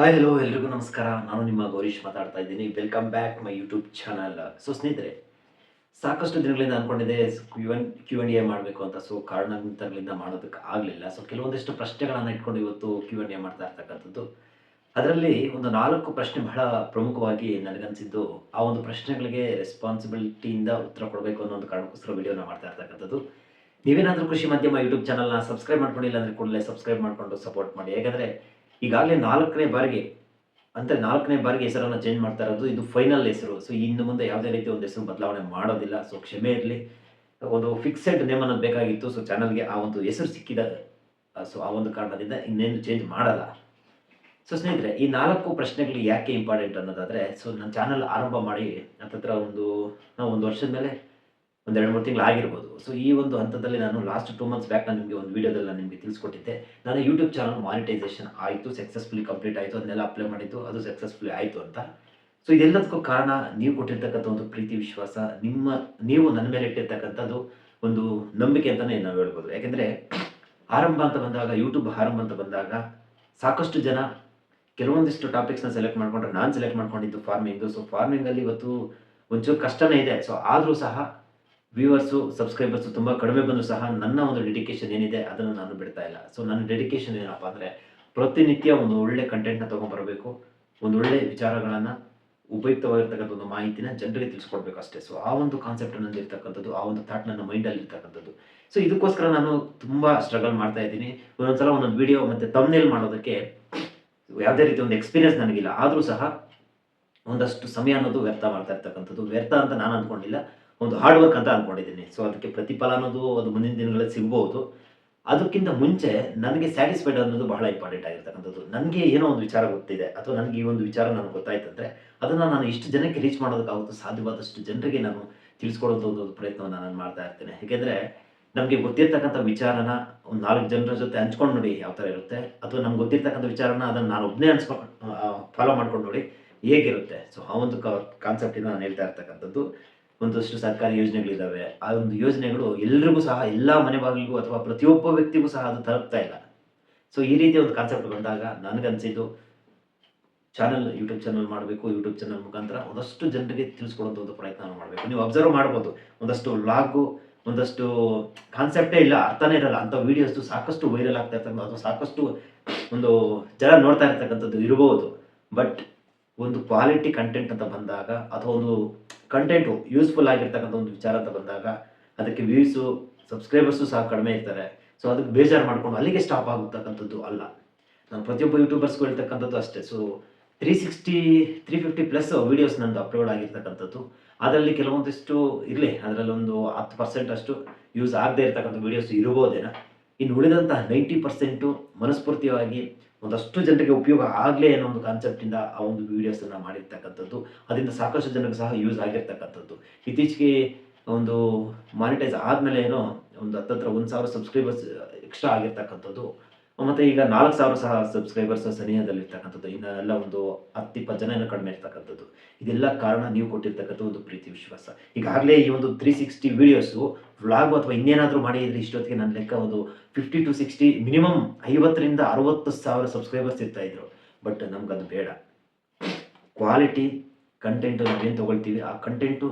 Hi hello ಎಲ್ರಿಗೂ ನಮಸ್ಕಾರ. ನಾನು ನಿಮ್ಮ ಗೌರೀಶ್ ಮಾತಾಡ್ತಾ ಇದ್ದೀನಿ. Welcome back my YouTube channel so ಸ್ನೇಹಿತರೆ, ಸಾಕಷ್ಟು ದಿನಗಳಿಂದ ಅಂದ್ಕೊಂಡಿದ್ದೆ Q n Q n A ಮಾಡಬೇಕು ಅಂತ. ಸೊ ಕಾರಣಾಂತರಗಳಿಂದ ಮಾಡೋದಕ್ಕೆ ಆಗಲಿಲ್ಲ. ಸೊ ಕೆಲವೊಂದಿಷ್ಟು ಪ್ರಶ್ನೆಗಳನ್ನು ಇಟ್ಕೊಂಡು ಇವತ್ತು ಕ್ಯೂ ಎನ್ ಎ ಮಾಡ್ತಾ ಇರ್ತಕ್ಕಂಥದ್ದು. ಅದರಲ್ಲಿ ಒಂದು ನಾಲ್ಕು ಪ್ರಶ್ನೆ ಬಹಳ ಪ್ರಮುಖವಾಗಿ ನನಗನ್ಸಿದ್ದು, ಆ ಒಂದು ಪ್ರಶ್ನೆಗಳಿಗೆ ರೆಸ್ಪಾನ್ಸಿಬಿಲಿಟಿಯಿಂದ ಉತ್ತರ ಕೊಡಬೇಕು ಅನ್ನೋ ಒಂದು ಕಾರಣಕ್ಕೋಸ್ಕರ ವಿಡಿಯೋನ ಮಾಡ್ತಾ ಇರ್ತಕ್ಕಂಥದ್ದು. ನೀವೇನಾದರೂ ಕೃಷಿ ಮಾಧ್ಯಮ ಯೂಟ್ಯೂಬ್ ಚಾನಲ್ನ ಸಬ್ಸ್ಕ್ರೈಬ್ ಮಾಡ್ಕೊಂಡಿಲ್ಲ ಅಂದರೆ ಕೂಡಲೇ ಸಬ್ಸ್ಕ್ರೈಬ್ ಮಾಡಿಕೊಂಡು ಸಪೋರ್ಟ್ ಮಾಡಿ. ಯಾಕಂದರೆ ಈಗಾಗಲೇ ನಾಲ್ಕನೇ ಬಾರಿಗೆ, ಅಂದರೆ ನಾಲ್ಕನೇ ಬಾರಿಗೆ ಹೆಸರನ್ನು ಚೇಂಜ್ ಮಾಡ್ತಾ ಇರೋದು ಇದು ಫೈನಲ್ ಹೆಸರು. ಸೊ ಇನ್ನು ಮುಂದೆ ಯಾವುದೇ ರೀತಿ ಒಂದು ಹೆಸರು ಬದಲಾವಣೆ ಮಾಡೋದಿಲ್ಲ. ಸೊ ಕ್ಷಮೆ ಇರಲಿ. ಒಂದು ಫಿಕ್ಸೆಡ್ ನೇಮ್ ಅನ್ನೋದು ಬೇಕಾಗಿತ್ತು. ಸೊ ಚಾನಲ್ಗೆ ಆ ಒಂದು ಹೆಸರು ಸಿಕ್ಕಿದ ಸೊ ಆ ಒಂದು ಕಾರಣದಿಂದ ಇನ್ನೇನು ಚೇಂಜ್ ಮಾಡಲ್ಲ. ಸೊ ಸ್ನೇಹಿತರೆ, ಈ ನಾಲ್ಕು ಪ್ರಶ್ನೆಗಳು ಯಾಕೆ ಇಂಪಾರ್ಟೆಂಟ್ ಅನ್ನೋದಾದರೆ ಸೊ ನನ್ನ ಚಾನಲ್ ಆರಂಭ ಮಾಡಿ ಹತ್ತತ್ರ ಒಂದು, ನಾವು ಒಂದು ವರ್ಷದ ಮೇಲೆ ಒಂದು ಎರಡು ಮೂರು ತಿಂಗಳು ಆಗಿರ್ಬೋದು. ಸೊ ಈ ಒಂದು ಹಂತದಲ್ಲಿ ನಾನು ಲಾಸ್ಟ್ ಟೂ ಮಂತ್ಸ್ ಬ್ಯಾಕ್ ನಾನು ನಿಮಗೆ ಒಂದು ವೀಡಿಯೋದಲ್ಲಿ ನಾನು ನಿಮಗೆ ತಿಳಿಸ್ಕೊಟ್ಟಿದ್ದೆ. ನಾನು ಯೂಟ್ಯೂಬ್ ಚಾನಲ್ ಮಾನಿಟೈಸೇಷನ್ ಆಯಿತು ಸಕ್ಸಸ್ಫುಲಿ ಕಂಪ್ಲೀಟ್ ಆಯಿತು, ಅದನ್ನೆಲ್ಲ ಅಪ್ಲೈ ಮಾಡಿತ್ತು ಅದು ಸಕ್ಸಸ್ಫುಲಿ ಆಯಿತು ಅಂತ. ಸೊ ಇದೆಲ್ಲದಕ್ಕೂ ಕಾರಣ ನೀವು ಕೊಟ್ಟಿರ್ತಕ್ಕಂಥ ಒಂದು ಪ್ರೀತಿ, ವಿಶ್ವಾಸ, ನಿಮ್ಮ, ನೀವು ನನ್ನ ಮೇಲೆ ಇಟ್ಟಿರ್ತಕ್ಕಂಥದ್ದು ಒಂದು ನಂಬಿಕೆ ಅಂತಲೇ ನಾವು ಹೇಳ್ಬೋದು. ಯಾಕೆಂದರೆ ಆರಂಭ ಅಂತ ಬಂದಾಗ ಯೂಟ್ಯೂಬ್ ಆರಂಭ ಅಂತ ಬಂದಾಗ ಸಾಕಷ್ಟು ಜನ ಕೆಲವೊಂದಿಷ್ಟು ಟಾಪಿಕ್ಸ್ನ ಸೆಲೆಕ್ಟ್ ಮಾಡಿಕೊಂಡ್ರೆ ನಾನು ಸೆಲೆಕ್ಟ್ ಮಾಡ್ಕೊಂಡಿದ್ದು ಫಾರ್ಮಿಂಗು ಸೊ ಫಾರ್ಮಿಂಗಲ್ಲಿ ಇವತ್ತು ಒಂಚೂರು ಕಷ್ಟನೇ ಇದೆ. ಸೊ ಆದರೂ ಸಹ ವ್ಯೂವರ್ಸು ಸಬ್ಸ್ಕ್ರೈಬರ್ಸು ತುಂಬ ಕಡಿಮೆ ಬಂದರೂ ಸಹ ನನ್ನ ಒಂದು ಡೆಡಿಕೇಶನ್ ಏನಿದೆ ಅದನ್ನು ನಾನು ಬಿಡ್ತಾ ಇಲ್ಲ. ಸೊ ನನ್ನ ಡೆಡಿಕೇಶನ್ ಏನಪ್ಪ ಅಂದರೆ ಪ್ರತಿನಿತ್ಯ ಒಂದು ಒಳ್ಳೆ ಕಂಟೆಂಟ್ನ ತೊಗೊಂಬರಬೇಕು. ಒಂದು ಒಳ್ಳೆ ವಿಚಾರಗಳನ್ನು ಉಪಯುಕ್ತವಾಗಿರ್ತಕ್ಕಂಥ ಒಂದು ಮಾಹಿತಿನ ಜನರಿಗೆ ತಿಳಿಸ್ಕೊಡ್ಬೇಕು ಅಷ್ಟೇ. ಸೊ ಆ ಒಂದು ಕಾನ್ಸೆಪ್ಟ್ ನನ್ನಲ್ಲಿ ಇರ್ತಕ್ಕಂಥದ್ದು, ಆ ಒಂದು ಥಾಟ್ ನನ್ನ ಮೈಂಡಲ್ಲಿ ಇರ್ತಕ್ಕಂಥದ್ದು. ಸೊ ಇದಕ್ಕೋಸ್ಕರ ನಾನು ತುಂಬ ಸ್ಟ್ರಗಲ್ ಮಾಡ್ತಾ ಇದ್ದೀನಿ. ಒಂದೊಂದ್ಸಲ ಒಂದೊಂದು ವಿಡಿಯೋ ಮತ್ತು ತಮ್ನೇಲ್ ಮಾಡೋದಕ್ಕೆ ಯಾವುದೇ ರೀತಿ ಒಂದು ಎಕ್ಸ್ಪೀರಿಯನ್ಸ್ ನನಗಿಲ್ಲ. ಆದರೂ ಸಹ ಒಂದಷ್ಟು ಸಮಯ ಅನ್ನೋದು ವ್ಯರ್ಥ ಮಾಡ್ತಾ ಇರ್ತಕ್ಕಂಥದ್ದು. ವ್ಯರ್ಥ ಅಂತ ನಾನು ಅಂದ್ಕೊಂಡಿಲ್ಲ ಒಂದು ಹಾರ್ಡ್ ವರ್ಕ್ ಅಂತ ಅಂದ್ಕೊಂಡಿದ್ದೀನಿ ಸೊ ಅದಕ್ಕೆ ಪ್ರತಿಫಲ ಅನ್ನೋದು ಅದು ಮುಂದಿನ ದಿನಗಳಲ್ಲಿ ಸಿಗ್ಬೋದು. ಅದಕ್ಕಿಂತ ಮುಂಚೆ ನನಗೆ ಸ್ಯಾಟಿಸ್ಫೈಡ್ ಅನ್ನೋದು ಬಹಳ ಇಂಪಾರ್ಟೆಂಟ್ ಆಗಿರ್ತಕ್ಕಂಥದ್ದು. ನನಗೆ ಏನೋ ಒಂದು ವಿಚಾರ ಗೊತ್ತಿದೆ ಅಥವಾ ನನಗೆ ಈ ಒಂದು ವಿಚಾರ ನನಗೆ ಗೊತ್ತಾಯ್ತಂದ್ರೆ ಅದನ್ನು ನಾನು ಇಷ್ಟು ಜನಕ್ಕೆ ರೀಚ್ ಮಾಡೋದಕ್ಕಾಗುತ್ತೋ ಸಾಧ್ಯವಾದಷ್ಟು ಜನರಿಗೆ ನಾನು ತಿಳಿಸ್ಕೊಡೋದು ಒಂದು ಪ್ರಯತ್ನವನ್ನು ನಾನು ಮಾಡ್ತಾ ಇರ್ತೇನೆ. ಏಕೆಂದರೆ ನಮಗೆ ಗೊತ್ತಿರ್ತಕ್ಕಂಥ ವಿಚಾರನ ಒಂದು ನಾಲ್ಕು ಜನರ ಜೊತೆ ಹಂಚ್ಕೊಂಡು ನೋಡಿ ಯಾವ ಥರ ಇರುತ್ತೆ, ಅಥವಾ ನಮ್ಗೆ ಗೊತ್ತಿರ್ತಕ್ಕಂಥ ವಿಚಾರನ ಅದನ್ನು ನಾನು ಒಬ್ಬನೇ ಹಂಚ್ಕೊಂಡು ಫಾಲೋ ಮಾಡ್ಕೊಂಡು ನೋಡಿ ಹೇಗಿರುತ್ತೆ. ಸೊ ಆ ಒಂದು ಕಾನ್ಸೆಪ್ಟಿಂದ ನಾನು ಹೇಳ್ತಾ ಇರ್ತಕ್ಕಂಥದ್ದು. ಒಂದಷ್ಟು ಸರ್ಕಾರಿ ಯೋಜನೆಗಳಿದ್ದಾವೆ. ಆ ಒಂದು ಯೋಜನೆಗಳು ಎಲ್ರಿಗೂ ಸಹ, ಎಲ್ಲ ಮನೆ ಬಾಗಿಲಿಗೂ ಅಥವಾ ಪ್ರತಿಯೊಬ್ಬ ವ್ಯಕ್ತಿಗೂ ಸಹ ಅದು ತಲುಪ್ತಾ ಇಲ್ಲ. ಸೊ ಈ ರೀತಿಯ ಒಂದು ಕಾನ್ಸೆಪ್ಟ್ ಬಂದಾಗ ನನಗನ್ಸಿದ್ದು ಚಾನಲ್ ಯೂಟ್ಯೂಬ್ ಚಾನಲ್ ಮಾಡಬೇಕು. ಯೂಟ್ಯೂಬ್ ಚಾನಲ್ ಮುಖಾಂತರ ಒಂದಷ್ಟು ಜನರಿಗೆ ತಿಳಿಸ್ಕೊಡುವಂಥ ಒಂದು ಪ್ರಯತ್ನ ಮಾಡಬೇಕು. ನೀವು ಅಬ್ಸರ್ವ್ ಮಾಡ್ಬೋದು. ಒಂದಷ್ಟು ವ್ಲಾಗು ಒಂದಷ್ಟು ಕಾನ್ಸೆಪ್ಟೇ ಇಲ್ಲ, ಅರ್ಥನೇ ಇರಲ್ಲ. ಅಂಥ ವೀಡಿಯೋಸ್ ಸಾಕಷ್ಟು ವೈರಲ್ ಆಗ್ತಾ ಇರ್ತಕ್ಕಂಥ ಅಥವಾ ಸಾಕಷ್ಟು ಒಂದು ಜನ ನೋಡ್ತಾ ಇರ್ತಕ್ಕಂಥದ್ದು ಇರಬಹುದು ಬಟ್ ಒಂದು ಕ್ವಾಲಿಟಿ ಕಂಟೆಂಟ್ ಅಂತ ಬಂದಾಗ ಅಥವಾ ಒಂದು ಕಂಟೆಂಟು ಯೂಸ್ಫುಲ್ ಆಗಿರ್ತಕ್ಕಂಥ ಒಂದು ವಿಚಾರ ಅಂತ ಬಂದಾಗ, ಅದಕ್ಕೆ ವ್ಯೂಸು ಸಬ್ಸ್ಕ್ರೈಬರ್ಸು ಸಹ ಕಡಿಮೆ ಇರ್ತಾರೆ. ಸೊ ಅದಕ್ಕೆ ಬೇಜಾರು ಮಾಡ್ಕೊಂಡು ಅಲ್ಲಿಗೆ ಸ್ಟಾಪ್ ಆಗತಕ್ಕಂಥದ್ದು ಅಲ್ಲ. ನಾನು ಪ್ರತಿಯೊಬ್ಬ ಯೂಟ್ಯೂಬರ್ಸ್ಗೂ ಹೇಳ್ತಕ್ಕಂಥದ್ದು ಅಷ್ಟೇ. So three sixty three fifty plus videos ನಂದು ಅಪ್ಲೋಡ್ ಆಗಿರ್ತಕ್ಕಂಥದ್ದು. ಅದರಲ್ಲಿ ಕೆಲವೊಂದಿಷ್ಟು ಇರಲಿ. ಅದರಲ್ಲಿ ಒಂದು ಹತ್ತು ಪರ್ಸೆಂಟ್ ಅಷ್ಟು ಯೂಸ್ ಆಗದೆ ಇರ್ತಕ್ಕಂಥ ವೀಡಿಯೋಸ್ ಇರ್ಬೋದೇನೋ. ಇನ್ನು ಉಳಿದಂತಹ ನೈಂಟಿ ಪರ್ಸೆಂಟು ಮನಸ್ಫೂರ್ತಿಯಾಗಿ ಒಂದಷ್ಟು ಜನರಿಗೆ ಉಪಯೋಗ ಆಗಲೇ ಅನ್ನೋ ಒಂದು ಕಾನ್ಸೆಪ್ಟಿಂದ ಆ ಒಂದು ವೀಡಿಯೋಸನ್ನು ಮಾಡಿರ್ತಕ್ಕಂಥದ್ದು. ಅದರಿಂದ ಸಾಕಷ್ಟು ಜನಕ್ಕೆ ಸಹ ಯೂಸ್ ಆಗಿರ್ತಕ್ಕಂಥದ್ದು. ಇತ್ತೀಚೆಗೆ ಒಂದು ಮಾನಿಟೈಸ್ ಆದಮೇಲೆ ಏನೋ ಒಂದು ಹತ್ತತ್ರ ಒಂದು ಸಾವಿರ ಸಬ್ಸ್ಕ್ರೈಬರ್ಸ್ ಎಕ್ಸ್ಟ್ರಾ ಆಗಿರ್ತಕ್ಕಂಥದ್ದು. ಮತ್ತು ಈಗ ನಾಲ್ಕು ಸಾವಿರ ಸಹ ಸಬ್ಸ್ಕ್ರೈಬರ್ಸ್ ಸನಿಹದಲ್ಲಿರ್ತಕ್ಕಂಥದ್ದು, ಇನ್ನು ಎಲ್ಲ ಒಂದು ಹತ್ತು ಇಪ್ಪತ್ತು ಜನ ಏನೋ ಕಡಿಮೆ ಇರ್ತಕ್ಕಂಥದ್ದು. ಇದೆಲ್ಲ ಕಾರಣ ನೀವು ಕೊಟ್ಟಿರ್ತಕ್ಕಂಥ ಒಂದು ಪ್ರೀತಿ ವಿಶ್ವಾಸ. ಈಗಾಗಲೇ ಈ ಒಂದು ತ್ರೀ ಸಿಕ್ಸ್ಟಿ ವೀಡಿಯೋಸು ವ್ಲಾಗು ಅಥವಾ ಇನ್ನೇನಾದರೂ ಮಾಡಿದರೆ ಇಷ್ಟೊತ್ತಿಗೆ ನನ್ನ ಲೆಕ್ಕ ಒಂದು ಫಿಫ್ಟಿ ಟು ಸಿಕ್ಸ್ಟಿ ಮಿನಿಮಮ್ ಐವತ್ತರಿಂದ ಅರವತ್ತು ಸಾವಿರ ಸಬ್ಸ್ಕ್ರೈಬರ್ಸ್ ಇರ್ತಾಯಿದ್ರು ಬಟ್ ಬಟ್ ಅದು ಬೇಡ. ಕ್ವಾಲಿಟಿ ಕಂಟೆಂಟು ನಾವೇನು ತೊಗೊಳ್ತೀವಿ, ಆ ಕಂಟೆಂಟು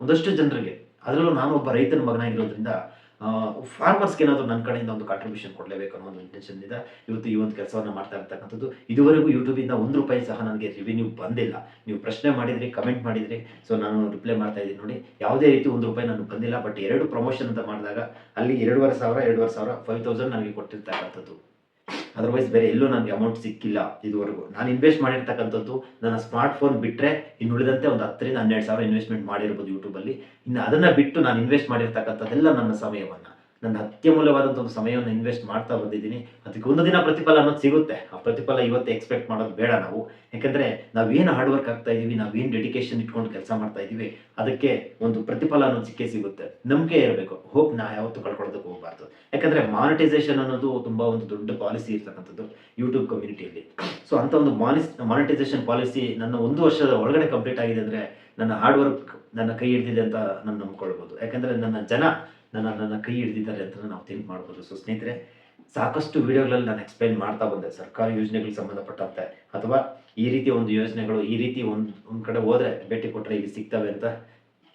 ಒಂದಷ್ಟು ಜನರಿಗೆ, ಅದರಲ್ಲೂ ನಾನು ಒಬ್ಬ ರೈತನ ಮಗನಾಗಿರೋದ್ರಿಂದ ಫಾರ್ಮರ್ಸ್ಗೆ ಏನಾದರೂ ನನ್ನ ಕಡೆಯಿಂದ ಒಂದು ಕಾಂಟ್ರಿಬ್ಯೂಷನ್ ಕೊಡಲೇಬೇಕು ಅನ್ನೋ ಒಂದು ಇಂಟೆನ್ಷನ್ನಿಂದ ಇವತ್ತು ಈ ಒಂದು ಕೆಲಸವನ್ನು ಮಾಡ್ತಾ ಇರ್ತಕ್ಕಂಥದ್ದು. ಇದುವರೆಗೂ ಯೂಟ್ಯೂಬಿಂದ ಒಂದು ರೂಪಾಯಿ ಸಹ ನನಗೆ ರಿವಿನ್ಯೂ ಬಂದಿಲ್ಲ. ನೀವು ಪ್ರಶ್ನೆ ಮಾಡಿದ್ರಿ ಕಮೆಂಟ್ ಮಾಡಿದ್ರಿ ಸೊ ನಾನು ರಿಪ್ಲೈ ಮಾಡ್ತಾ ಇದ್ದೀನಿ ನೋಡಿ. ಯಾವುದೇ ರೀತಿ ಒಂದು ರೂಪಾಯಿ ನನಗೆ ಬಂದಿಲ್ಲ ಬಟ್ ಎರಡು ಪ್ರಮೋಷನ್ ಅಂತ ಮಾಡಿದಾಗ, ಅಲ್ಲಿ ಎರಡೂವರೆ ಸಾವಿರ ಎರಡೂವರೆ ಸಾವಿರ ಫೈವ್ ತೌಸಂಡ್ ನನಗೆ ಕೊಟ್ಟಿರ್ತಕ್ಕಂಥದ್ದು. ಅದರ್ವೈಸ್ ಬೇರೆ ಎಲ್ಲೂ ನನಗೆ ಅಮೌಂಟ್ ಸಿಕ್ಕಿಲ್ಲ ಇದುವರೆಗೂ. ನಾನು ಇನ್ವೆಸ್ಟ್ ಮಾಡಿರ್ತಕ್ಕಂಥದ್ದು ನನ್ನ ಸ್ಮಾರ್ಟ್ ಫೋನ್ ಬಿಟ್ಟರೆ ಇನ್ನು ಉಳಿದಂತೆ ಒಂದು ಹತ್ತರಿಂದ ಹನ್ನೆರಡು ಸಾವಿರ ಇನ್ವೆಸ್ಟ್ಮೆಂಟ್ ಮಾಡಿರ್ಬೋದು ಯೂಟ್ಯೂಬಲ್ಲಿ ಇನ್ನು ಅದನ್ನು ಬಿಟ್ಟು ನಾನು ಇನ್ವೆಸ್ಟ್ ಮಾಡಿರ್ತಕ್ಕಂಥದ್ದೆಲ್ಲ ನನ್ನ ಸಮಯವನ್ನು. ನನ್ನ ಅತ್ಯಮೂಲ್ಯವಾದಂಥ ಒಂದು ಸಮಯವನ್ನು ಇನ್ವೆಸ್ಟ್ ಮಾಡ್ತಾ ಬಂದಿದ್ದೀನಿ. ಅದಕ್ಕೆ ಒಂದು ದಿನ ಪ್ರತಿಫಲ ಅನ್ನೋದು ಸಿಗುತ್ತೆ. ಆ ಪ್ರತಿಫಲ ಇವತ್ತು ಎಕ್ಸ್ಪೆಕ್ಟ್ ಮಾಡೋದು ಬೇಡ ನಾವು. ಯಾಕಂದರೆ ನಾವೇನು ಹಾರ್ಡ್ ವರ್ಕ್ ಆಗ್ತಾ ಇದ್ದೀವಿ ನಾವೇನು ಡೆಡಿಕೇಶನ್ ಇಟ್ಕೊಂಡು ಕೆಲಸ ಮಾಡ್ತಾ ಇದ್ದೀವಿ ಅದಕ್ಕೆ ಒಂದು ಪ್ರತಿಫಲ ಅನ್ನೋದು ಸಿಕ್ಕೇ ಸಿಗುತ್ತೆ. ನಂಬಿಕೆ ಇರಬೇಕು. ಹೋಪ್ ನಾ ಯಾವತ್ತೂ ಕಳ್ಕೊಳ್ಳೋದಕ್ಕೆ ಹೋಗಬಾರ್ದು. ಯಾಕಂದರೆ ಮಾನಿಟೈಸೇಷನ್ ಅನ್ನೋದು ತುಂಬ ಒಂದು ದೊಡ್ಡ ಪಾಲಿಸಿ ಇರ್ತಕ್ಕಂಥದ್ದು ಯೂಟ್ಯೂಬ್ ಕಮ್ಯುನಿಟಿಯಲ್ಲಿ ಸೊ ಅಂಥ ಒಂದು ಮಾನಿಸ್ ಮಾನಿಟೈಸೇಷನ್ ಪಾಲಿಸಿ ನನ್ನ ಒಂದು ವರ್ಷದ ಒಳಗಡೆ ಕಂಪ್ಲೀಟ್ ಆಗಿದೆ ಅಂದರೆ ನನ್ನ ಹಾರ್ಡ್ ವರ್ಕ್ ನನ್ನ ಕೈ ಹಿಡಿದಿದೆ ಅಂತ ನಾನು ನಂಬ್ಕೊಳ್ಬೋದು. ಯಾಕಂದರೆ ನನ್ನ ಜನ ನನ್ನ ನನ್ನ ಕೈ ಹಿಡಿದಿದ್ದಾರೆ ಅಂತ ನಾವು ಥಿಂಕ್ ಮಾಡ್ಬೋದು. ಸೊ ಸ್ನೇಹಿತರೆ, ಸಾಕಷ್ಟು ವಿಡಿಯೋಗಳಲ್ಲಿ ನಾನು ಎಕ್ಸ್ಪ್ಲೈನ್ ಮಾಡ್ತಾ ಬಂದೆ. ಸರ್ಕಾರಿ ಯೋಜನೆಗಳಿಗೆ ಸಂಬಂಧಪಟ್ಟಂತೆ. ಅಥವಾ ಈ ರೀತಿ ಒಂದು ಯೋಜನೆಗಳು ಈ ರೀತಿ ಒಂದು ಒಂದು ಕಡೆ ಹೋದ್ರೆ ಭೇಟಿ ಕೊಟ್ಟರೆ ಇಲ್ಲಿ ಸಿಗ್ತವೆ ಅಂತ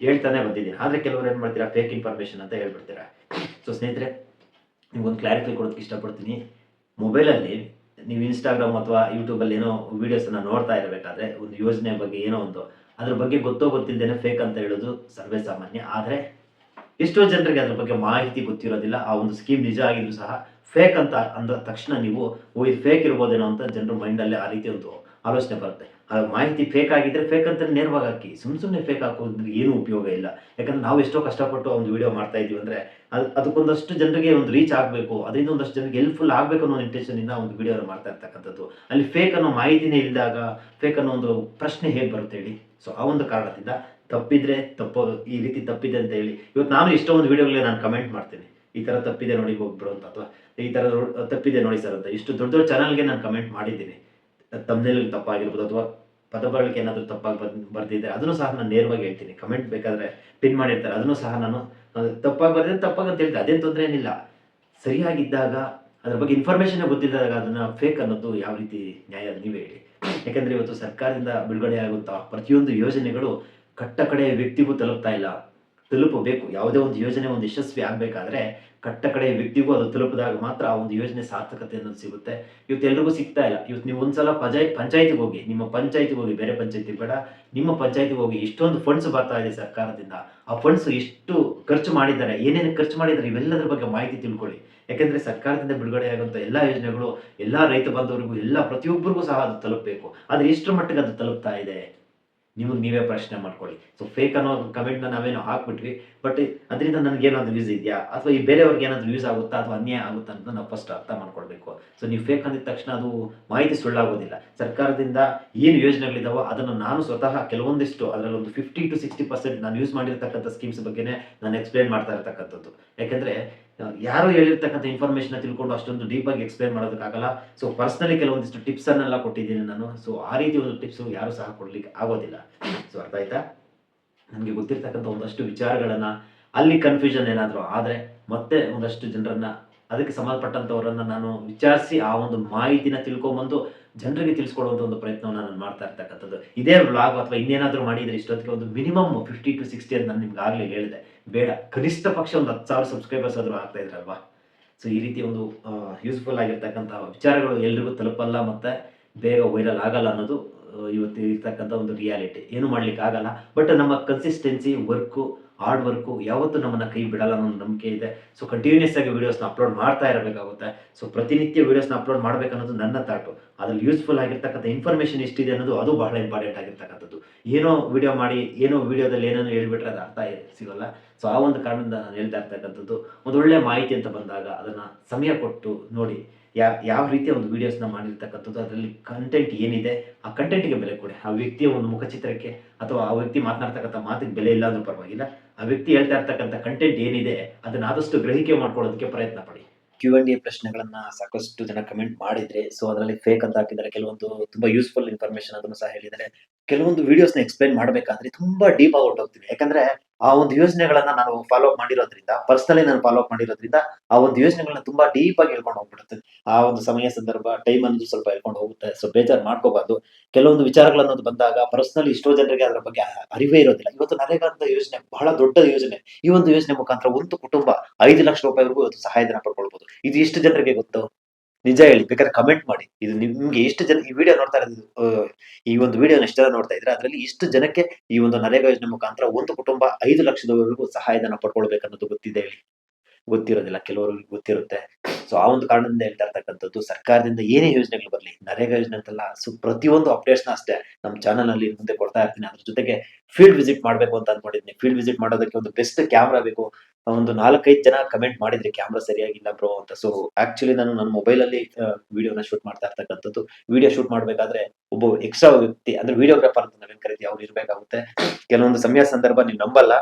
ಹೇಳ್ತಾನೆ ಬಂದಿದ್ದೀನಿ. ಆದರೆ ಕೆಲವರು ಏನು ಮಾಡ್ತೀರಾ? ಫೇಕ್ ಇನ್ಫಾರ್ಮೇಷನ್ ಅಂತ ಹೇಳ್ಬಿಡ್ತೀರಾ? ಸೊ ಸ್ನೇಹಿತರೆ, ನಿಮ್ಗೊಂದು ಕ್ಲಾರಿಫೈ ಕೊಡೋದಕ್ಕೆ ಇಷ್ಟಪಡ್ತೀನಿ. ಮೊಬೈಲಲ್ಲಿ ನೀವು ಇನ್ಸ್ಟಾಗ್ರಾಮ್ ಅಥವಾ ಯೂಟ್ಯೂಬಲ್ಲಿ ಏನೋ ವೀಡಿಯೋಸನ್ನು ನೋಡ್ತಾ ಇರಬೇಕಾದ್ರೆ, ಒಂದು ಯೋಜನೆ ಬಗ್ಗೆ ಏನೋ ಒಂದು, ಅದ್ರ ಬಗ್ಗೆ ಗೊತ್ತೋ ಗೊತ್ತಿಲ್ಲದೇನೆ ಫೇಕ್ ಅಂತ ಹೇಳೋದು ಸರ್ವೇ ಸಾಮಾನ್ಯ. ಆದರೆ ಎಷ್ಟೋ ಜನರಿಗೆ ಅದ್ರ ಬಗ್ಗೆ ಮಾಹಿತಿ ಗೊತ್ತಿರೋದಿಲ್ಲ. ಆ ಒಂದು ಸ್ಕೀಮ್ ನಿಜ ಆಗಿದ್ರು ಸಹ ಫೇಕ್ ಅಂತ ಅಂದ ತಕ್ಷಣ ನೀವು, ಓ, ಇದು ಫೇಕ್ ಇರ್ಬೋದೇನೋ ಅಂತ ಜನರ ಮೈಂಡಲ್ಲಿ ಆ ರೀತಿ ಒಂದು ಆಲೋಚನೆ ಬರುತ್ತೆ. ಆ ಮಾಹಿತಿ ಫೇಕ್ ಆಗಿದ್ರೆ ಫೇಕ್ ಅಂತ ನೇರವಾಗಿ ಹಾಕಿ. ಸುಮ್ ಸುಮ್ಮನೆ ಫೇಕ್ ಹಾಕೋದ್ರೆ ಏನೂ ಉಪಯೋಗ ಇಲ್ಲ. ಯಾಕಂದ್ರೆ ನಾವು ಎಷ್ಟೋ ಕಷ್ಟಪಟ್ಟು ಒಂದು ವಿಡಿಯೋ ಮಾಡ್ತಾ ಇದೀವಿ ಅಂದರೆ ಅದು, ಅದಕ್ಕೊಂದಷ್ಟು ಜನರಿಗೆ ಒಂದು ರೀಚ್ ಆಗಬೇಕು. ಅದರಿಂದ ಒಂದಷ್ಟು ಜನರಿಗೆ ಹೆಲ್ಪ್ಫುಲ್ ಆಗಬೇಕು ಅನ್ನೋ ಇಂಟೆನ್ಷನಿಂದ ಒಂದು ವಿಡಿಯೋ ಮಾಡ್ತಾ ಇರ್ತಕ್ಕಂಥದ್ದು. ಅಲ್ಲಿ ಫೇಕ್ ಅನ್ನೋ ಮಾಹಿತಿನೇ ಇಲ್ಲದಾಗ ಫೇಕ್ ಅನ್ನೋ ಒಂದು ಪ್ರಶ್ನೆ ಹೇಗೆ ಬರುತ್ತೆ ಹೇಳಿ. ಸೊ ಆ ಒಂದು ಕಾರಣದಿಂದ ತಪ್ಪಿದ್ರೆ ತಪ್ಪು, ಈ ರೀತಿ ತಪ್ಪಿದೆ ಅಂತ ಹೇಳಿ. ಇವತ್ತು ನಾನು ಎಷ್ಟೋ ಒಂದು ವಿಡಿಯೋಗಳಿಗೆ ನಾನು ಕಮೆಂಟ್ ಮಾಡ್ತೀನಿ. ಈ ಥರ ತಪ್ಪಿದೆ ನೋಡಿ ಹೋಗ್ಬಿಡು ಅಂತ, ಅಥವಾ ಈ ಥರ ತಪ್ಪಿದೆ ನೋಡಿ ಸರ್ ಅಂತ. ಇಷ್ಟು ದೊಡ್ಡ ದೊಡ್ಡ ಚಾನಲ್ಗೆ ನಾನು ಕಮೆಂಟ್ ಮಾಡಿದ್ದೀನಿ. ತಮ್ಮನೇಲಿ ತಪ್ಪಾಗಿರ್ಬೋದು ಅಥವಾ ಪದ ಏನಾದರೂ ತಪ್ಪಾಗಿ ಬಂದು ಬರ್ದಿದ್ದೆ ಅದನ್ನು ಸಹ ನಾನು ನೇರವಾಗಿ ಹೇಳ್ತೀನಿ. ಕಮೆಂಟ್ ಬೇಕಾದರೆ ಪಿನ್ ಮಾಡಿರ್ತಾರೆ. ಅದನ್ನು ಸಹ ನಾನು ತಪ್ಪಾಗಿ ಬರ್ದಿದ್ರೆ ತಪ್ಪಾಗಿ ಅಂತ ಹೇಳ್ತೀನಿ. ಅದೇನು ತೊಂದರೆ ಏನಿಲ್ಲ. ಸರಿಯಾಗಿದ್ದಾಗ, ಅದ್ರ ಬಗ್ಗೆ ಇನ್ಫಾರ್ಮೇಷನ್ ಗೊತ್ತಿದ್ದಾಗ ಅದನ್ನು ಫೇಕ್ ಅನ್ನೋದು ಯಾವ ರೀತಿ ನ್ಯಾಯ ನೀವೇ ಹೇಳಿ. ಯಾಕಂದರೆ ಇವತ್ತು ಸರ್ಕಾರದಿಂದ ಬಿಡುಗಡೆ ಆಗುತ್ತಾ ಪ್ರತಿಯೊಂದು ಯೋಜನೆಗಳು ಕಟ್ಟ ಕಡೆಯ ವ್ಯಕ್ತಿಗೂ ತಲುಪ್ತಾ ಇಲ್ಲ. ತಲುಪಬೇಕು. ಯಾವುದೇ ಒಂದು ಯೋಜನೆ ಒಂದು ಯಶಸ್ವಿ ಆಗಬೇಕಾದ್ರೆ ಕಟ್ಟ ಕಡೆಯ ವ್ಯಕ್ತಿಗೂ ಅದು ತಲುಪಿದಾಗ ಮಾತ್ರ ಆ ಒಂದು ಯೋಜನೆ ಸಾರ್ಥಕತೆ ಅನ್ನೋದು ಸಿಗುತ್ತೆ. ಇವತ್ತು ಎಲ್ರಿಗೂ ಸಿಗ್ತಾ ಇಲ್ಲ. ಇವತ್ತು ನೀವು ಒಂದ್ಸಲ ಪಂಚಾಯತ್ ಪಂಚಾಯತಿಗೆ ಹೋಗಿ, ನಿಮ್ಮ ಪಂಚಾಯತಿಗೆ ಹೋಗಿ, ಬೇರೆ ಪಂಚಾಯತಿ ಬೇಡ. ನಿಮ್ಮ ಪಂಚಾಯತಿಗೆ ಹೋಗಿ ಇಷ್ಟೊಂದು ಫಂಡ್ಸ್ ಬರ್ತಾ ಇದೆ ಸರ್ಕಾರದಿಂದ. ಆ ಫಂಡ್ಸ್ ಎಷ್ಟು ಖರ್ಚು ಮಾಡಿದ್ದಾರೆ. ಏನೇನು ಖರ್ಚು ಮಾಡಿದ್ದಾರೆ ಇವೆಲ್ಲದರ ಬಗ್ಗೆ ಮಾಹಿತಿ ತಿಳ್ಕೊಳ್ಳಿ. ಯಾಕೆಂದರೆ ಸರ್ಕಾರದಿಂದ ಬಿಡುಗಡೆ ಆಗುವಂಥ ಎಲ್ಲ ಯೋಜನೆಗಳು, ಎಲ್ಲ ರೈತ ಬಾಂಧವರಿಗೂ, ಎಲ್ಲ ಪ್ರತಿಯೊಬ್ಬರಿಗೂ ಸಹ ಅದು ತಲುಪಬೇಕು. ಆದರೆ ಎಷ್ಟರ ಮಟ್ಟಿಗೆ ಅದು ತಲುಪ್ತಾ ಇದೆ? ನಿಮಗೆ ನೀವೇ ಪ್ರಶ್ನೆ ಮಾಡ್ಕೊಳ್ಳಿ. ಸೊ ಫೇಕ್ ಅನ್ನೋ ಕಮೆಂಟ್ನ ನಾವೇನೋ ಹಾಕ್ಬಿಟ್ವಿ ಬಟ್ ಅದರಿಂದ ನನಗೆ ಏನಾದ್ರು ಯೂಸ್ ಇದೆಯಾ? ಅಥವಾ ಈ ಬೇರೆಯವ್ರಿಗೆ ಏನಾದರೂ ಯೂಸ್ ಆಗುತ್ತಾ ಅಥವಾ ಅನ್ಯಾಯ ಆಗುತ್ತಾ ಅಂತ ನಾವು ಫಸ್ಟ್ ಅರ್ಥ ಮಾಡ್ಕೊಳ್ಬೇಕು. ಸೊ ನೀವು ಫೇಕ್ ಅಂದಿದ ತಕ್ಷಣ ಅದು ಮಾಹಿತಿ ಸುಳ್ಳಾಗೋದಿಲ್ಲ. ಸರ್ಕಾರದಿಂದ ಏನು ಯೋಜನೆಗಳಿದಾವೋ ಅದನ್ನು ನಾನು ಸ್ವತಃ ಕೆಲವೊಂದಿಷ್ಟು ಅದರಲ್ಲಿ ಒಂದು ಫಿಫ್ಟಿ ಟು ಸಿಕ್ಸ್ಟಿ ಪರ್ಸೆಂಟ್ ನಾನು ಯೂಸ್ ಮಾಡಿರ್ತಕ್ಕಂಥ ಸ್ಕೀಮ್ಸ್ ಬಗ್ಗೆನೇ ನಾನು ಎಕ್ಸ್ಪ್ಲೇನ್ ಮಾಡ್ತಾ ಇರ್ತಕ್ಕಂಥದ್ದು. ಯಾಕೆಂದರೆ ಯಾರೋ ಹೇಳಿರ್ತಕ್ಕಂಥ ಇನ್ಫಾರ್ಮೇಷನ್ ತಿಳ್ಕೊಂಡು ಅಷ್ಟೊಂದು ಡೀಪ್ ಆಗಿ ಎಕ್ಸ್ಪ್ಲೇನ್ ಮಾಡೋದಕ್ಕಾಗಲ್ಲ. ಸೊ ಪರ್ಸ್ನಲಿ ಕೆಲವೊಂದಿಷ್ಟು ಟಿಪ್ಸ್ ಅನ್ನೆಲ್ಲ ಕೊಟ್ಟಿದ್ದೀನಿ ನಾನು. ಸೊ ಆ ರೀತಿ ಒಂದು ಟಿಪ್ಸ್ ಯಾರು ಸಹ ಕೊಡ್ಲಿಕ್ಕೆ ಆಗೋದಿಲ್ಲ. ಸೊ ಅರ್ಥ ಆಯ್ತಾ? ನನಗೆ ಗೊತ್ತಿರ್ತಕ್ಕಂಥ ಒಂದಷ್ಟು ವಿಚಾರಗಳನ್ನ, ಅಲ್ಲಿ ಕನ್ಫ್ಯೂಷನ್ ಏನಾದರೂ ಆದರೆ ಮತ್ತೆ ಒಂದಷ್ಟು ಜನರನ್ನ, ಅದಕ್ಕೆ ಸಂಬಂಧಪಟ್ಟಂಥವರನ್ನ ನಾನು ವಿಚಾರಿಸಿ ಆ ಒಂದು ಮಾಹಿತಿನ ತಿಳ್ಕೊಂಬಂದು ಜನರಿಗೆ ತಿಳಿಸ್ಕೊಡುವಂಥ ಒಂದು ಪ್ರಯತ್ನವನ್ನು ನಾನು ಮಾಡ್ತಾ ಇರ್ತಕ್ಕಂಥದ್ದು. ಇದೇ ವ್ಲಾಗ್ ಅಥವಾ ಇನ್ನೇನಾದರೂ ಮಾಡಿದರೆ ಇಷ್ಟೊತ್ತಿಗೆ ಒಂದು ಮಿನಿಮಮ್ ಫಿಫ್ಟಿ ಟು ಸಿಕ್ಸ್ಟಿ ಅಂತ ನಾನು ನಿಮ್ಗೆ ಆಗಲೇ ಹೇಳಿದೆ. ಬೇಡ. ಕನಿಷ್ಠ ಪಕ್ಷ ಒಂದು ಹತ್ತು ಸಾವಿರ ಸಬ್ಸ್ಕ್ರೈಬರ್ಸ್ ಆದರೂ ಆಗ್ತಾ ಇದ್ರಲ್ವಾ? ಸೊ ಈ ರೀತಿ ಒಂದು ಯೂಸ್ಫುಲ್ ಆಗಿರ್ತಕ್ಕಂಥ ವಿಚಾರಗಳು ಎಲ್ರಿಗೂ ತಲುಪಲ್ಲ ಮತ್ತು ಬೇಗ ವೈರಲ್ ಆಗಲ್ಲ ಅನ್ನೋದು ಇವತ್ತು ಇರ್ತಕ್ಕಂಥ ಒಂದು ರಿಯಾಲಿಟಿ ಏನು ಮಾಡ್ಲಿಕ್ಕೆ ಆಗಲ್ಲ ಬಟ್ ನಮ್ಮ ಕನ್ಸಿಸ್ಟೆನ್ಸಿ ವರ್ಕು ಹಾರ್ಡ್ ವರ್ಕು ಯಾವತ್ತೂ ನಮ್ಮನ್ನು ಕೈ ಬಿಡಲ್ಲ ಅನ್ನೋ ನಂಬಿಕೆ ಇದೆ. ಸೊ ಕಂಟಿನ್ಯೂಸ್ ಆಗಿ ವೀಡಿಯೋಸ್ನ ಅಪ್ಲೋಡ್ ಮಾಡ್ತಾ ಇರಬೇಕಾಗುತ್ತೆ. ಸೊ ಪ್ರತಿನಿತ್ಯ ವೀಡಿಯೋಸ್ನ ಅಪ್ಲೋಡ್ ಮಾಡಬೇಕನ್ನೋದು ನನ್ನ ತಾಟು ಅದ್ರಲ್ಲಿ ಯೂಸ್ಫುಲ್ ಆಗಿರ್ತಕ್ಕಂಥ ಇನ್ಫಾರ್ಮೇಷನ್ ಎಷ್ಟಿದೆ ಅನ್ನೋದು ಅದು ಬಹಳ ಇಂಪಾರ್ಟೆಂಟ್ ಆಗಿರ್ತಕ್ಕಂಥದ್ದು. ಏನೋ ವಿಡಿಯೋ ಮಾಡಿ, ಏನೋ ವಿಡಿಯೋದಲ್ಲಿ ಏನೇನೋ ಹೇಳ್ಬಿಟ್ರೆ ಅದು ಅರ್ಥ ಸಿಗೋಲ್ಲ. ಸೊ ಆ ಒಂದು ಕಾರಣದಿಂದ ನಾನು ಹೇಳ್ತಾ ಇರ್ತಕ್ಕಂಥದ್ದು, ಒಂದು ಒಳ್ಳೆ ಮಾಹಿತಿ ಅಂತ ಬಂದಾಗ ಅದನ್ನು ಸಮಯ ಕೊಟ್ಟು ನೋಡಿ, ಯಾ, ಯಾವ ರೀತಿಯ ಒಂದು ವೀಡಿಯೋಸ್ನ ಮಾಡಿರ್ತಕ್ಕಂಥದ್ದು, ಅದರಲ್ಲಿ ಕಂಟೆಂಟ್ ಏನಿದೆ, ಆ ಕಂಟೆಂಟ್ಗೆ ಬೆಲೆ ಕೊಡಿ. ಆ ವ್ಯಕ್ತಿಯ ಒಂದು ಮುಖಚಿತ್ರಕ್ಕೆ ಅಥವಾ ಆ ವ್ಯಕ್ತಿ ಮಾತನಾಡ್ತಕ್ಕಂಥ ಮಾತಿಗೆ ಬೆಲೆ ಇಲ್ಲ ಅಂದ್ರೂ ಪರವಾಗಿಲ್ಲ. ಆ ವ್ಯಕ್ತಿ ಹೇಳ್ತಾ ಇರ್ತಕ್ಕಂಥ ಕಂಟೆಂಟ್ ಏನಿದೆ, ಅದನ್ನ ಆದಷ್ಟು ಗ್ರಹಿಕೆ ಮಾಡ್ಕೊಳ್ಳೋದಕ್ಕೆ ಪ್ರಯತ್ನ ಪಡಿ. ಕ್ಯೂ ಅಂಡ್ ಎ ಪ್ರಶ್ನೆಗಳನ್ನ ಸಾಕಷ್ಟು ಜನ ಕಮೆಂಟ್ ಮಾಡಿದ್ರೆ ಸೊ ಅದರಲ್ಲಿ ಫೇಕ್ ಅಂತ ಹಾಕಿದ್ದಾರೆ, ಕೆಲವೊಂದು ತುಂಬಾ ಯೂಸ್ಫುಲ್ ಇನ್ಫಾರ್ಮೇಶನ್ ಅದನ್ನು ಸಹ ಹೇಳಿದ್ದಾರೆ. ಕೆಲವೊಂದು ವಿಡಿಯೋಸ್ನ ಎಕ್ಸ್ಪ್ಲೈನ್ ಮಾಡಬೇಕಾದ್ರೆ ತುಂಬಾ ಡೀಪ್ ಆಗಿ ಹೋಗ್ತೀವಿ ಯಾಕಂದ್ರೆ ಆ ಒಂದು ಯೋಜನೆಗಳನ್ನ ನಾನು ಫಾಲೋ ಅಪ್ ಮಾಡಿರೋದ್ರಿಂದ ಪರ್ಸನಲಿ ನಾನು ಫಾಲೋ ಅಪ್ ಮಾಡಿರೋದ್ರಿಂದ, ಆ ಒಂದು ಯೋಜನೆಗಳನ್ನ ತುಂಬಾ ಡೀಪ್ ಆಗಿ ಹೇಳ್ಕೊಂಡು ಹೋಗ್ಬಿಡುತ್ತೆ. ಆ ಒಂದು ಸಮಯ ಸಂದರ್ಭ ಟೈಮ್ ಅನ್ನೋದು ಸ್ವಲ್ಪ ಹೇಳ್ಕೊಂಡು ಹೋಗುತ್ತೆ. ಸೊ ಬೇಜಾರು ಮಾಡ್ಕೋಬಾರ್ದು. ಕೆಲವೊಂದು ವಿಚಾರಗಳನ್ನೋದು ಬಂದಾಗ ಪರ್ಸನಲಿ ಎಷ್ಟೋ ಜನರಿಗೆ ಅದರ ಬಗ್ಗೆ ಅರಿವೇ ಇರೋದಿಲ್ಲ. ಇವತ್ತು ನರೇಗಾ ಯೋಜನೆ ಬಹಳ ದೊಡ್ಡ ಯೋಜನೆ. ಈ ಒಂದು ಯೋಜನೆ ಮುಖಾಂತರ ಒಂದು ಕುಟುಂಬ ಐದು ಲಕ್ಷ ರೂಪಾಯಿವರೆಗೂ ಇವತ್ತು ಸಹಾಯಧನ ಪಡ್ಕೊಳ್ಬಹುದು ಇದು ಎಷ್ಟು ಜನರಿಗೆ ಗೊತ್ತು? ನಿಜ ಹೇಳಿ, ಬೇಕಾದ್ರೆ ಕಮೆಂಟ್ ಮಾಡಿ. ಇದು ನಿಮ್ಗೆ ಎಷ್ಟು ಜನ ಈ ವಿಡಿಯೋ ನೋಡ್ತಾ ಇರೋದು ಈ ಒಂದು ವಿಡಿಯೋನ ಎಷ್ಟು ಜನ ನೋಡ್ತಾ ಇದ್ರೆ ಅದರಲ್ಲಿ ಇಷ್ಟು ಜನಕ್ಕೆ ಈ ಒಂದು ನರೇಗಾ ಯೋಜನೆ ಮುಖಾಂತರ ಒಂದು ಕುಟುಂಬ ಐದು ಲಕ್ಷದವರೆಗೂ ಸಹಾಯಧನ ಪಡ್ಕೊಳ್ಬೇಕನ್ನೋದು ಗೊತ್ತಿದೆ ಹೇಳಿ. ಗೊತ್ತಿರೋದಿಲ್ಲ, ಕೆಲವರಿಗೆ ಗೊತ್ತಿರುತ್ತೆ. ಸೊ ಆ ಒಂದು ಕಾರಣದಿಂದ ಹೇಳ್ತಾ ಇರ್ತಕ್ಕಂಥದ್ದು, ಸರ್ಕಾರದಿಂದ ಏನೇ ಯೋಜನೆಗಳು ಬರಲಿ, ನರೇಗಾ ಯೋಜನೆ ಅಂತಲ್ಲ, ಸೊ, ಪ್ರತಿಯೊಂದು ಅಪ್ಡೇಟ್ಸ್ನ ಅಷ್ಟೇ ನಮ್ಮ ಚಾನಲ್ ಅಲ್ಲಿ ಮುಂದೆ ಕೊಡ್ತಾ ಇರ್ತೀನಿ. ಅದ್ರ ಜೊತೆಗೆ ಫೀಲ್ಡ್ ವಿಸಿಟ್ ಮಾಡಬೇಕು ಅಂತ ಅನ್ಕೊಂಡಿದ್ದೀನಿ. ಫೀಲ್ಡ್ ವಿಸಿಟ್ ಮಾಡೋದಕ್ಕೆ ಒಂದು ಬೆಸ್ಟ್ ಕ್ಯಾಮ್ರಾ ಬೇಕು. ಒಂದು ನಾಲ್ಕೈದು ಜನ ಕಮೆಂಟ್ ಮಾಡಿದ್ರೆ ಕ್ಯಾಮ್ರಾ ಸರಿಯಾಗಿಲ್ಲ ಬ್ರೋ ಅಂತ. ಸೊ ಆಕ್ಚುಲಿ ನಾನು ನನ್ನ ಮೊಬೈಲ್ ಅಲ್ಲಿ ವಿಡಿಯೋನ ಶೂಟ್ ಮಾಡ್ತಾ ಇರ್ತಕ್ಕಂಥದ್ದು. ವಿಡಿಯೋ ಶೂಟ್ ಮಾಡ್ಬೇಕಾದ್ರೆ ಒಬ್ಬ ಎಕ್ಸ್ಟ್ರಾ ವ್ಯಕ್ತಿ, ಅಂದ್ರೆ ವಿಡಿಯೋಗ್ರಾಫರ್ ಅಂತ ನಾವೇನ್ ಕರಿತೀವಿ, ಅವ್ರು ಇರ್ಬೇಕಾಗುತ್ತೆ. ಕೆಲವೊಂದು ಸಮಯ ಸಂದರ್ಭ ನೀವು ನಂಬಲ್ಲ.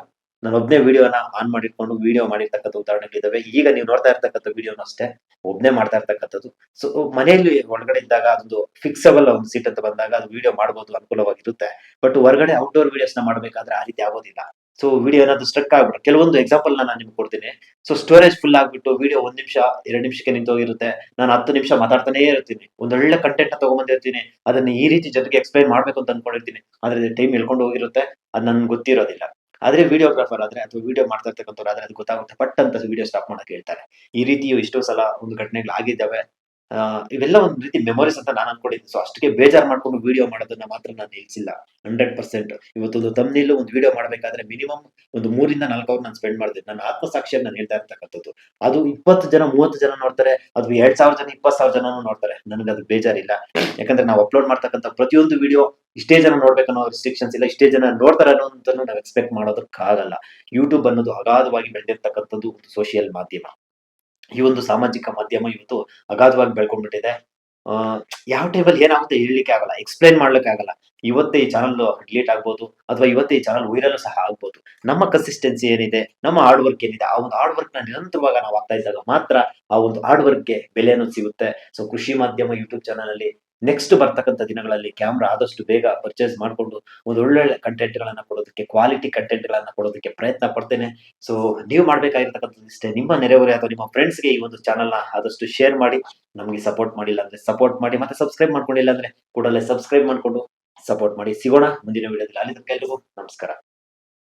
ನಾನು ಒಬ್ನೇ ವಿಡಿಯೋನ ಆನ್ ಮಾಡಿಟ್ಕೊಂಡು ವಿಡಿಯೋ ಮಾಡಿರ್ತಕ್ಕಂಥ ಉದಾಹರಣೆಗಳಿದ್ದಾವೆ ಈಗ ನೀವು ನೋಡ್ತಾ ಇರ್ತಕ್ಕಂಥ ವಿಡಿಯೋನ ಅಷ್ಟೇ, ಒಬ್ನೇ ಮಾಡ್ತಾ ಇರ್ತಕ್ಕಂಥದ್ದು. ಸೊ ಮನೆಯಲ್ಲಿ ಒಳಗಡೆ ಇದ್ದಾಗ ಅದೊಂದು ಫಿಕ್ಸಬಲ್ ಒಂದು ಸೀಟ್ ಅಂತ ಬಂದಾಗ ಅದು ವಿಡಿಯೋ ಮಾಡಬಹುದು ಅನುಕೂಲವಾಗಿರುತ್ತೆ. ಬಟ್ ಹೊರಗಡೆ ಔಟ್ಡೋರ್ ವಿಡಿಯೋಸ್ನ ಮಾಡ್ಬೇಕಾದ್ರೆ ಆ ರೀತಿ ಆಗೋದಿಲ್ಲ. ಸೊ ವಿಡಿಯೋ ಏನಾದ್ರು ಸ್ಟ್ರಕ್ ಆಗ್ಬಿಟ್ಟು ಕೆಲವೊಂದು ಎಕ್ಸಾಂಪಲ್ ನಾನು ನಿಮ್ಗೆ ಕೊಡ್ತೀನಿ. ಸೊ ಸ್ಟೋರೇಜ್ ಫುಲ್ ಆಗ್ಬಿಟ್ಟು ವಿಡಿಯೋ ಒಂದ್ ನಿಮಿಷ, ಎರಡು ನಿಮಿಷಕ್ಕೆ ನಿಂತೋಗಿರುತ್ತೆ. ನಾನು ಹತ್ತು ನಿಮಿಷ ಮಾತಾಡ್ತಾನೆ ಇರ್ತೀನಿ. ಒಂದೊಳ್ಳೆ ಕಂಟೆಂಟ್ ತಗೊಂಬಂದಿರ್ತೀನಿ ಅದನ್ನ ಈ ರೀತಿ ಜೊತೆಗೆ ಎಕ್ಸ್ಪ್ಲೈನ್ ಮಾಡ್ಬೇಕು ಅಂತ ಅನ್ಕೊಂಡಿರ್ತೀನಿ. ಆದ್ರೆ ಟೈಮ್ ಹೇಳ್ಕೊಂಡು ಹೋಗಿರುತ್ತೆ. ಅದು ನನ್ಗೆ ಗೊತ್ತಿರೋದಿಲ್ಲ. ಆದ್ರೆ ವಿಡಿಯೋಗ್ರಾಫರ್ ಆದ್ರೆ, ಅಥವಾ ವಿಡಿಯೋ ಮಾಡ್ತಾ ಇರ್ತಕ್ಕಂಥವ್ರು ಆದ್ರೆ ಅದು ಗೊತ್ತಾಗುತ್ತೆ. ಪಟ್ ಅಂತ ವಿಡಿಯೋ ಸ್ಟಾಪ್ ಮಾಡಕ್ ಹೇಳ್ತಾರೆ. ಈ ರೀತಿಯು ಎಷ್ಟೋ ಸಲ ಒಂದು ಘಟನೆಗಳು ಆಗಿದ್ದಾವೆ. ಇವೆಲ್ಲ ಒಂದ್ ರೀತಿ ಮೆಮೊರೀಸ್ ಅಂತ ನಾನು ಅನ್ಕೊಂಡಿದ್ದೀನಿ ಸೊ ಅಷ್ಟಕ್ಕೆ ಬೇಜಾರ್ ಮಾಡ್ಕೊಂಡು ವಿಡಿಯೋ ಮಾಡೋದನ್ನ ಮಾತ್ರ ನಾನು ನಿಲ್ಸಿಲ್ಲ. ಹಂಡ್ರೆಡ್ ಪರ್ಸೆಂಟ್ ಇವತ್ತೊಂದು ತಮ್ನಿಲ್ ಒಂದು ವಿಡಿಯೋ ಮಾಡ್ಬೇಕಾದ್ರೆ ಮಿನಿಮಮ್ ಒಂದು ಮೂರಿಂದ ನಾಲ್ಕು ಅವರ್ ನಾನು ಸ್ಪೆಂಡ್ ಮಾಡಿದೆ. ನನ್ನ ಆತ್ಮಸಾಕ್ಷಿಯನ್ನು ನಾನು ಹೇಳ್ತಾ ಇರ್ತಕ್ಕಂಥದ್ದು. ಅದು ಇಪ್ಪತ್ತು ಜನ, ಮೂವತ್ತು ಜನ ನೋಡ್ತಾರೆ. ಅದು ಎರಡ್ ಸಾವಿರ ಜನ, ಇಪ್ಪತ್ತು ಸಾವಿರ ಜನ ನೋಡ್ತಾರೆ. ನನಗೆ ಅದು ಬೇಜಾರಿಲ್ಲ. ಯಾಕಂದ್ರೆ ನಾವು ಅಪ್ಲೋಡ್ ಮಾಡ್ತಕ್ಕಂಥ ಪ್ರತಿಯೊಂದು ವಿಡಿಯೋ ಇಷ್ಟೇ ಜನ ನೋಡ್ಬೇಕನ್ನೋ ರಿಸ್ಟ್ರಿಕ್ಷನ್ಸ್ ಇಲ್ಲ. ಇಷ್ಟೇ ಜನ ನೋಡ್ತಾರೆ ಅನ್ನೋದನ್ನು ನಾವು ಎಕ್ಸ್ಪೆಕ್ಟ್ ಮಾಡೋದಕ್ಕಾಗಲ್ಲ. ಯೂಟ್ಯೂಬ್ ಅನ್ನೋದು ಅಗಾಧವಾಗಿ ಬೆಳೆದಿರ್ತಕ್ಕಂಥದ್ದು ಒಂದು ಸೋಷಿಯಲ್ ಮಾಧ್ಯಮ. ಈ ಒಂದು ಸಾಮಾಜಿಕ ಮಾಧ್ಯಮ ಇವತ್ತು ಅಗಾಧವಾಗಿ ಬೆಳ್ಕೊಂಡ್ಬಿಟ್ಟಿದೆ. ಯಾವ ಟೈಮಲ್ಲಿ ಏನಾಗುತ್ತೆ ಹೇಳಲಿಕ್ಕೆ ಆಗಲ್ಲ ಎಕ್ಸ್ಪ್ಲೈನ್ ಮಾಡ್ಲಿಕ್ಕೆ ಆಗಲ್ಲ. ಇವತ್ತೇ ಈ ಚಾನಲ್ ಡಿಲೀಟ್ ಆಗ್ಬೋದು, ಅಥವಾ ಇವತ್ತೇ ಈ ಚಾನಲ್ ವೈರಲ್ ಸಹ ಆಗ್ಬೋದು. ನಮ್ಮ ಕನ್ಸಿಸ್ಟೆನ್ಸಿ ಏನಿದೆ, ನಮ್ಮ ಹಾರ್ಡ್ ವರ್ಕ್ ಏನಿದೆ, ಆ ಒಂದು ಹಾರ್ಡ್ ವರ್ಕ್ನ ನಿರಂತರವಾಗಿ ನಾವು ಆಗ್ತಾ ಇದ್ದಾಗ ಮಾತ್ರ ಆ ಒಂದು ಹಾರ್ಡ್ ವರ್ಕ್ಗೆ ಬೆಲೆ ಅನ್ನೋದು ಸಿಗುತ್ತೆ. ಸೊ ಕೃಷಿ ಮಾಧ್ಯಮ ಯೂಟ್ಯೂಬ್ ಚಾನಲ್ ಅಲ್ಲಿ ನೆಕ್ಸ್ಟ್ ಬರ್ತಕ್ಕಂಥ ದಿನಗಳಲ್ಲಿ ಕ್ಯಾಮ್ರಾ ಆದಷ್ಟು ಬೇಗ ಪರ್ಚೇಸ್ ಮಾಡಿಕೊಂಡು ಒಂದು ಒಳ್ಳೊಳ್ಳೆ ಕಂಟೆಂಟ್ ಗಳನ್ನ ಕೊಡೋದಕ್ಕೆ ಕ್ವಾಲಿಟಿ ಕಂಟೆಂಟ್ ಗಳನ್ನ ಕೊಡೋದಕ್ಕೆ ಪ್ರಯತ್ನ ಪಡ್ತೇನೆ. ಸೊ ನೀವು ಮಾಡ್ಬೇಕಾಗಿರ್ತಕ್ಕಂಥದ್ದು ಇಷ್ಟೇ. ನಿಮ್ಮ ನೆರೆಹೊರೆ ಅಥವಾ ನಿಮ್ಮ ಫ್ರೆಂಡ್ಸ್ಗೆ ಈ ಒಂದು ಚಾನಲ್ನ ಆದಷ್ಟು ಶೇರ್ ಮಾಡಿ. ನಮಗೆ ಸಪೋರ್ಟ್ ಮಾಡಿಲ್ಲ ಅಂದ್ರೆ ಸಪೋರ್ಟ್ ಮಾಡಿ, ಮತ್ತೆ ಸಬ್ಸ್ಕ್ರೈಬ್ ಮಾಡ್ಕೊಂಡಿಲ್ಲ ಅಂದ್ರೆ ಕೂಡಲೇ ಸಬ್ಸ್ಕ್ರೈಬ್ ಮಾಡ್ಕೊಂಡು ಸಪೋರ್ಟ್ ಮಾಡಿ. ಸಿಗೋಣ ಮುಂದಿನ ವಿಡಿಯೋದಲ್ಲಿ ಅಲ್ಲಿ ತನಕ ಎಲ್ರಿಗೂ ನಮಸ್ಕಾರ.